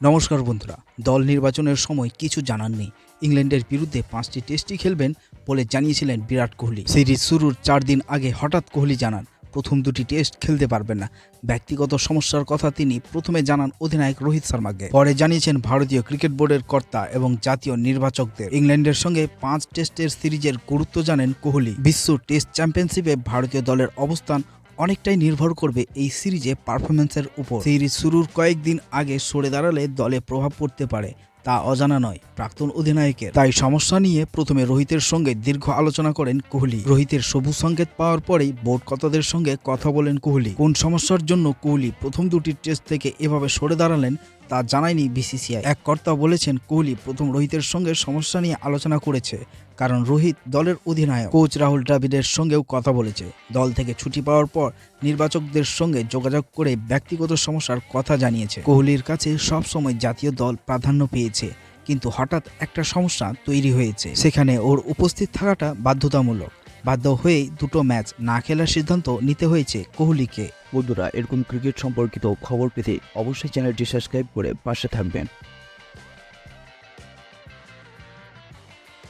নমস্কার বন্ধুরা, দল নির্বাচনের সময় কিছু জানার নেই। ইংল্যান্ডের বিরুদ্ধে পাঁচটি টেস্টই খেলবেন বলে জানিয়েছিলেন বিরাট কোহলি। সিরিজ শুরুর চার দিন আগে হঠাৎ কোহলি জানান, প্রথম দুটি টেস্ট খেলতে পারবেন না। ব্যক্তিগত সমস্যার কথা তিনি প্রথমে জানান অধিনায়ক রোহিত শর্মাকে। পরে জানিয়েছেন ভারতীয় ক্রিকেট বোর্ডের কর্তা এবং জাতীয় নির্বাচকদের। ইংল্যান্ডের সঙ্গে পাঁচ টেস্টের সিরিজের গুরুত্ব জানেন কোহলি। বিশ্ব টেস্ট চ্যাম্পিয়নশিপে ভারতীয় দলের অবস্থান অনেকটাই নির্ভর করবে এই সিরিজে পারফরমেন্সের উপর। সিরিজ শুরুর কয়েকদিন আগে সরে দাঁড়ালে দলে প্রভাব পড়তে পারে। তা অজানা নয়, প্রাক্তন অধিনায়কের। তাই সমস্যা নিয়ে প্রথমে রোহিতের সঙ্গে দীর্ঘ আলোচনা করেন কোহলি। রোহিতের সবুজ সংকেত পাওয়ার পরেই বোর্ড কর্তাদের সঙ্গে কথা বলেন কোহলি। কোন সমস্যার জন্য কোহলি প্রথম দুটি টেস্ট থেকে এভাবে সরে দাঁড়ালেন, তা জানায়নি বিসিসিআই। এক কর্তা বলেছেন, কোহলি প্রথম রোহিতের সঙ্গে সমস্যা নিয়ে আলোচনা করেছে, কারণ রোহিত দলের অধিনায়ক। কোচ রাহুল দ্রাবিড়ের সঙ্গেও কথা বলেছে। দল থেকে ছুটি পাওয়ার পর নির্বাচকদের সঙ্গে যোগাযোগ করে ব্যক্তিগত সমস্যার কথা জানিয়েছে। কোহলির কাছে সবসময় জাতীয় দল প্রাধান্য পেয়েছে কিন্তু হঠাৎ একটা সমস্যা তৈরি হয়েছে। সেখানে ওর উপস্থিত থাকাটা বাধ্যতামূলক। বাধ্য হয়েই দুটো ম্যাচ না খেলার সিদ্ধান্ত নিতে হয়েছে কোহলিকে। বন্ধুরা, এরকম ক্রিকেট সম্পর্কিত খবর পেতে অবশ্যই চ্যানেলটি সাবস্ক্রাইব করে পাশে থাকবেন।